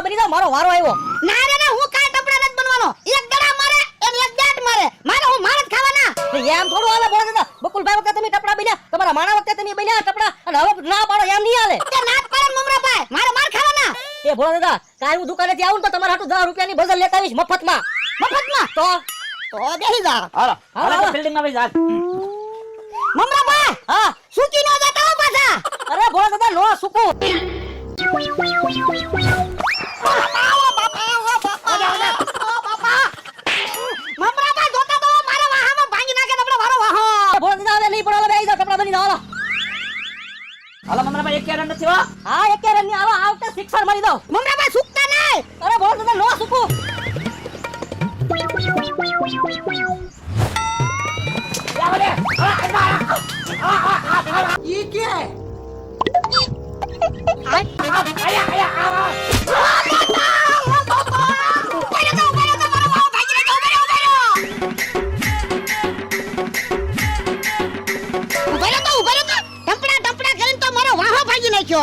ટપડા બની જાવ મારો વારો આવ્યો. ના રે ના હું કાઈ ટપડા નથી બનવાનો. એક દડા મારે એમ એક દાંત મારે. મારે હું મારે ખાવાના. એમ થોડું હાલે બોલે દાદા બકુલભાઈ વખતે તમે ટપડા બન્યા તમારા માણા વખતે તમે બન્યા ટપડા અને હવે ના પાડો એમ નહીં હાલે. તે નાક પાડે ને મમરાભાઈ. મારે માર ખાવાના. એ ભોળા દાદા કાલ હું દુકાનેથી આવું તો તમારા હાટુ 10 રૂપિયાની બઝર લેતા આવીશ મફતમાં. મફતમાં? તો? તો દેહી જા હાલો હાલો. હાલો. બિલ્ડિંગમાં ભાઈ મમરાભાઈ હા. સુકી નો જતા પાછા. અરે ભોળા દાદા નો સુકું મમરાભાઈ જોતા તો મારા વાહામાં ભાંગી નાખે તમને મારો વાહો ભોળા દાદા હવે નહીં પડો હવે આવી જાઓ ટપડા બની જાઓ હાલો હાલો મમરાભાઈ એક કેરન નથી હો. હા એક કેરનની આવો આ વખતે શિક્ષણ મારી દો. મમરાભાઈ સુકતા નહીં. અરે બોલ તો નો સુકું. ઈ કે? ઊભા কি